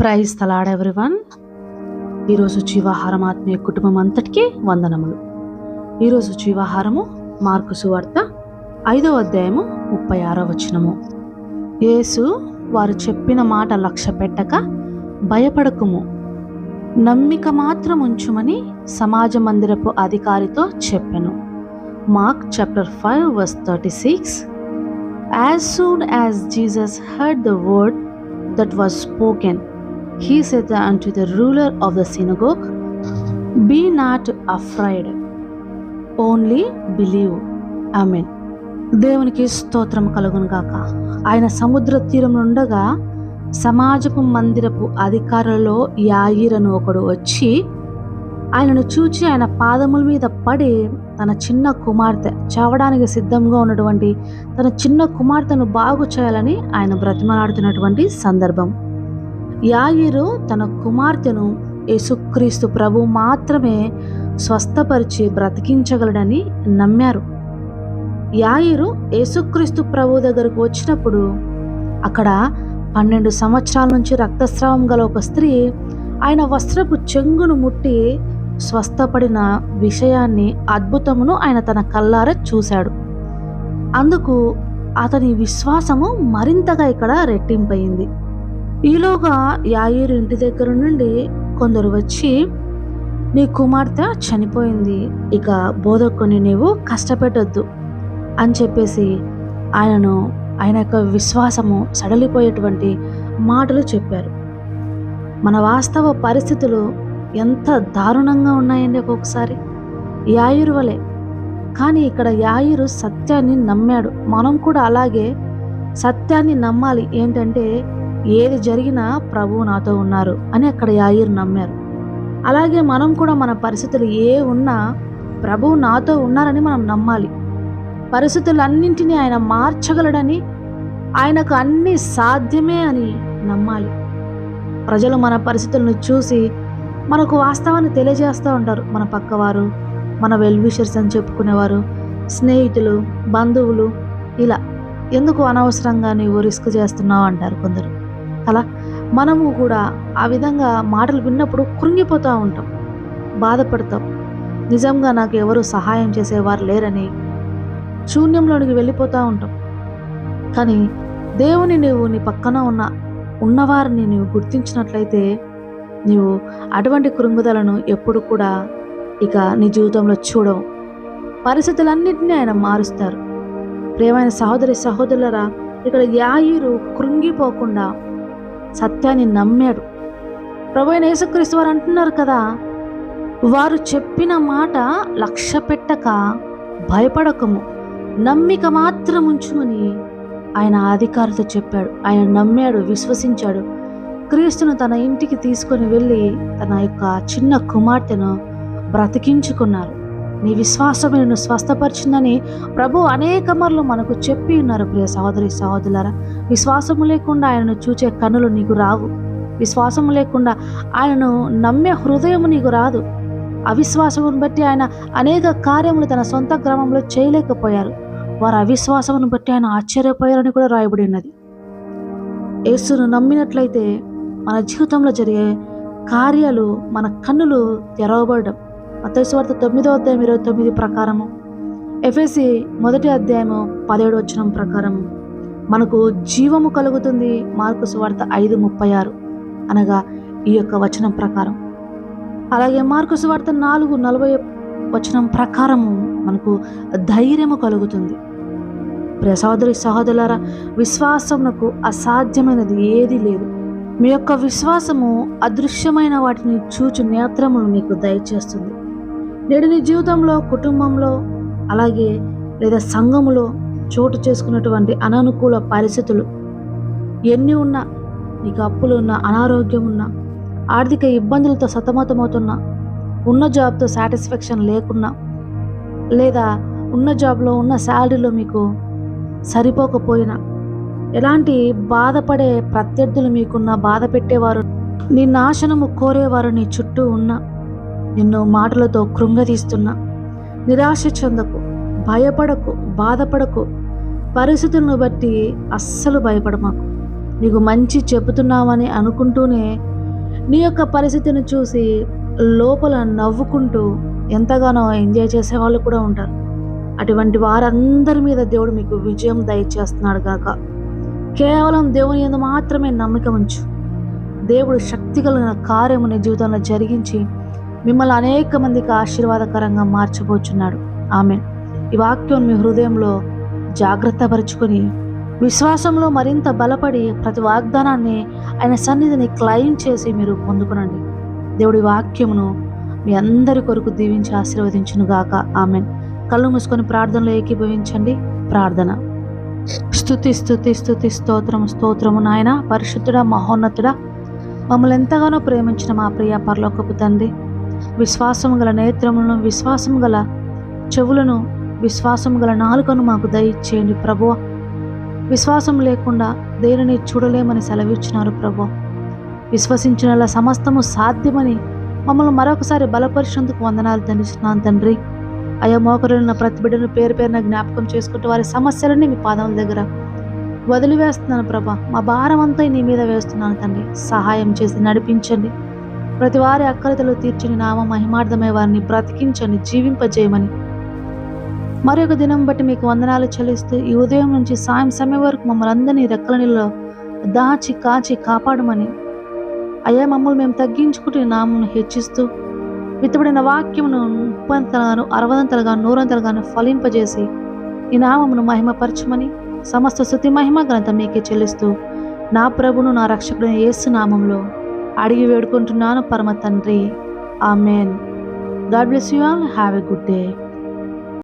Praise తలాడ్ everyone. ఈరోజు జీవాహారం ఆత్మీయ కుటుంబం అంతటికీ వందనములు. ఈరోజు జీవాహారము మార్కు సువార్త ఐదవ అధ్యాయము ముప్పై ఆరో వచనము. యేసు వారు చెప్పిన మాట లక్ష్య పెట్టక భయపడకుము. నమ్మిక మాత్రం ఉంచుమని సమాజ మందిరపు అధికారితో చెప్పెను. Mark chapter five verse thirty six. As soon as Jesus heard the word that was spoken he said unto the ruler of the synagogue, Be not afraid, believe I mean దేవునికి స్తోత్రం కలుగును గాక. ఆయన సముద్ర తీరం ఉండగా సమాజపు మందిరపు అధికారులలో యాయిరను ఒకడు వచ్చి ఆయనను చూచి ఆయన పాదముల మీద పడి తన చిన్న కుమార్తె చావడానికి సిద్ధంగా ఉన్నటువంటి తన చిన్న కుమార్తెను బాగు చేయాలని ఆయన బ్రతిమలాడుతున్నటువంటి సందర్భం. యాయిరు తన కుమార్తెను యేసుక్రీస్తు ప్రభు మాత్రమే స్వస్థపరిచి బ్రతికించగలడని నమ్మారు. యాయిరు యేసుక్రీస్తు ప్రభు దగ్గరకు వచ్చినప్పుడు అక్కడ పన్నెండు సంవత్సరాల నుంచి రక్తస్రావం గల ఒక స్త్రీ ఆయన వస్త్రపు చెంగును ముట్టి స్వస్థపడిన విషయాన్ని అద్భుతమును ఆయన తన కల్లార చూశాడు. అందుకు అతని విశ్వాసము మరింతగా ఇక్కడ రెట్టింపయింది. ఈలోగా యాయిరు ఇంటి దగ్గర నుండి కొందరు వచ్చి నీ కుమార్తె చనిపోయింది ఇక బోధకుని నీవు కష్టపెట్టొద్దు అని చెప్పేసి ఆయనను ఆయన యొక్క విశ్వాసము సడలిపోయేటువంటి మాటలు చెప్పారు. మన వాస్తవ పరిస్థితులు ఎంత దారుణంగా ఉన్నాయండి ఒక్కొక్కసారి. యాయురు వలె. కానీ ఇక్కడ యాయురు సత్యాన్ని నమ్మాడు. మనం కూడా అలాగే సత్యాన్ని నమ్మాలి. ఏంటంటే ఏది జరిగినా ప్రభువు నాతో ఉన్నారు అని అక్కడ యాయిర్ నమ్మారు. అలాగే మనం కూడా మన పరిస్థితులు ఏ ఉన్నా ప్రభువు నాతో ఉన్నారని మనం నమ్మాలి. పరిస్థితులన్నింటినీ ఆయన మార్చగలడని ఆయనకు అన్నీ సాధ్యమే అని నమ్మాలి. ప్రజలు మన పరిస్థితులను చూసి మనకు వాస్తవాన్ని తెలియజేస్తూ ఉంటారు. మన పక్కవారు మన వెల్విషర్స్ అని చెప్పుకునేవారు స్నేహితులు బంధువులు ఇలా ఎందుకు అనవసరంగా నీవు రిస్క్ చేస్తున్నావు అంటారు కొందరు. అలా మనము కూడా ఆ విధంగా మాటలు విన్నప్పుడు కృంగిపోతూ ఉంటాం బాధపడతాం. నిజంగా నాకు ఎవరు సహాయం చేసేవారు లేరని శూన్యంలోనికి వెళ్ళిపోతూ ఉంటాం. కానీ దేవుని నీవు నీ పక్కన ఉన్న ఉన్నవారిని నీవు గుర్తించినట్లయితే నీవు అటువంటి కృంగుదలను ఎప్పుడు కూడా ఇక నీ జీవితంలో చూడవు. పరిస్థితులన్నింటినీ ఆయన మారుస్తారు. ప్రేమైన సహోదరి సహోదరులరా ఇక్కడ యాయిరు కృంగిపోకుండా సత్యాన్ని నమ్మాడు. ప్రభు అయిన యేసుక్రీస్తు వారు అంటున్నారు కదా వారు చెప్పిన మాట లక్ష్య పెట్టక భయపడకము. నమ్మిక మాత్రం ఉంచుమని ఆయన అధికారితో చెప్పాడు. ఆయన నమ్మాడు విశ్వసించాడు. క్రీస్తును తన ఇంటికి తీసుకొని వెళ్ళి తన యొక్క చిన్న కుమార్తెను బ్రతికించుకున్నారు. నీ విశ్వాసం నిన్ను స్వస్థపరిచిందని ప్రభు అనేక మార్లు మనకు చెప్పి ఉన్నారు ప్రియ సహోదరి సహోదరులారా. విశ్వాసము లేకుండా ఆయనను చూచే కన్నులు నీకు రావు. విశ్వాసము లేకుండా ఆయనను నమ్మే హృదయము నీకు రాదు. అవిశ్వాసమును బట్టి ఆయన అనేక కార్యములు తన సొంత గ్రామంలో చేయలేకపోయారు. వారు అవిశ్వాసమును బట్టి ఆయన ఆశ్చర్యపోయారని కూడా రాయబడి ఉన్నది. యేసును నమ్మినట్లయితే మన జీవితంలో జరిగే కార్యాలు మన కన్నులు తెరవబడడం మతేశ్వార్త తొమ్మిదో అధ్యాయం ఇరవై తొమ్మిది ప్రకారము. ఎఫ్ఎసి మొదటి అధ్యాయము పదిహేడు వచనం ప్రకారము మనకు జీవము కలుగుతుంది మార్కు సువార్త ఐదు ముప్పై ఆరు. అనగా ఈ యొక్క వచనం ప్రకారం. అలాగే మార్కు సువార్త నాలుగు నలభై వచనం ప్రకారము మనకు ధైర్యము కలుగుతుంది. ప్రియ సహోదరి సహోదరులారా విశ్వాసమునకు అసాధ్యమైనది ఏది లేదు. మీ యొక్క విశ్వాసము అదృశ్యమైన వాటిని చూచు నేత్రములు మీకు దయచేస్తుంది. నేడు నీ జీవితంలో కుటుంబంలో అలాగే లేదా సంఘములో చోటు చేసుకున్నటువంటి అననుకూల పరిస్థితులు ఎన్ని ఉన్నా నీకు అప్పులు ఉన్నా అనారోగ్యం ఉన్నా ఆర్థిక ఇబ్బందులతో సతమతమవుతున్నా ఉన్న జాబ్తో సాటిస్ఫాక్షన్ లేకున్నా లేదా ఉన్న జాబ్లో ఉన్న శాలరీలో మీకు సరిపోకపోయినా ఎలాంటి బాధపడే ప్రత్యర్థులు మీకున్న బాధ పెట్టేవారు నీ నాశనము కోరేవారు నీ చుట్టూ ఉన్న నిన్ను మాటలతో కృంగదీస్తున్నా. నిరాశ చెందకు భయపడకు బాధపడకు. పరిస్థితులను బట్టి అస్సలు భయపడమాకు. నీకు మంచి చెబుతున్నామని అనుకుంటూనే నీ యొక్క పరిస్థితిని చూసి లోపల నవ్వుకుంటూ ఎంతగానో ఎంజాయ్ చేసే వాళ్ళు కూడా ఉంటారు. అటువంటి వారందరి మీద దేవుడు మీకు విజయం దయచేస్తున్నాడు గాక. కేవలం దేవుని యందు మాత్రమే నమ్మకం ఉంచు. దేవుడు శక్తి కలిగిన కార్యము నీ జీవితంలో జరిగించి మిమ్మల్ని అనేక మందికి ఆశీర్వాదకరంగా మార్చబోచున్నాడు. ఆమె ఈ వాక్యం మీ హృదయంలో జాగ్రత్త పరుచుకొని విశ్వాసంలో మరింత బలపడి ప్రతి వాగ్దానాన్ని ఆయన సన్నిధిని క్లైమ్ చేసి మీరు పొందుకునండి. దేవుడి వాక్యమును మీ అందరి కొరకు దీవించి ఆశీర్వదించును గాక ఆమె కళ్ళు మూసుకొని ప్రార్థనలో ఏకీభవించండి. ప్రార్థన. స్థుతి స్థుతి స్థుతి స్తోత్రం స్తోత్రము నాయన పరిశుద్ధుడా మహోన్నతుడా మమ్మల్ని ఎంతగానో ప్రేమించిన మా ప్రియ పరలోకపు తండ్రి విశ్వాసం గల నేత్రములను విశ్వాసం గల చెవులను విశ్వాసం గల నాలుకను మాకు దయచేయండి ప్రభువ. విశ్వాసం లేకుండా దేనిని చూడలేమని సెలవిచ్చినారు ప్రభు విశ్వసించిన సమస్తము సాధ్యమని మమ్మల్ని మరొకసారి బలపరిచినందుకు వందనాలు దండిస్తున్నాను తండ్రి. అయా మోకరున్న ప్రతి బిడ్డను పేరు పేరున జ్ఞాపకం చేసుకుంటూ వారి సమస్యలన్నీ మీ పాదముల దగ్గర వదిలివేస్తున్నాను ప్రభా. మా భారం అంతా నీ మీద వేస్తున్నాను తండ్రి. సహాయం చేసి నడిపించండి. ప్రతి వారి అక్కరతలు తీర్చని నామ మహిమార్థమై వారిని బ్రతికించని జీవింపజేయమని. మరి ఒక దినం బట్టి మీకు వందనాలు చెల్లిస్తూ ఈ ఉదయం నుంచి సాయం సమయం వరకు మమ్మల్ని అందరినీ రెక్కల నీళ్ళలో దాచి కాచి కాపాడమని. అయ్యా మమ్మల్ని మేము తగ్గించుకుంటూ ఈ నామను హెచ్చిస్తూ విత్తబడిన వాక్యమును ముప్పంతలుగాను అరవదంతలుగా నూరంతలుగాను ఫలింపజేసి ఈ నామమును మహిమపరచమని సమస్త శృతి మహిమ గ్రంథం మీకే చెల్లిస్తూ నా ప్రభును నా రక్షకుడైన యేసు నామంలో అడిగి వేడుకుంటున్నాను పరమ తండ్రి. Amen. God bless you all. Have a good day.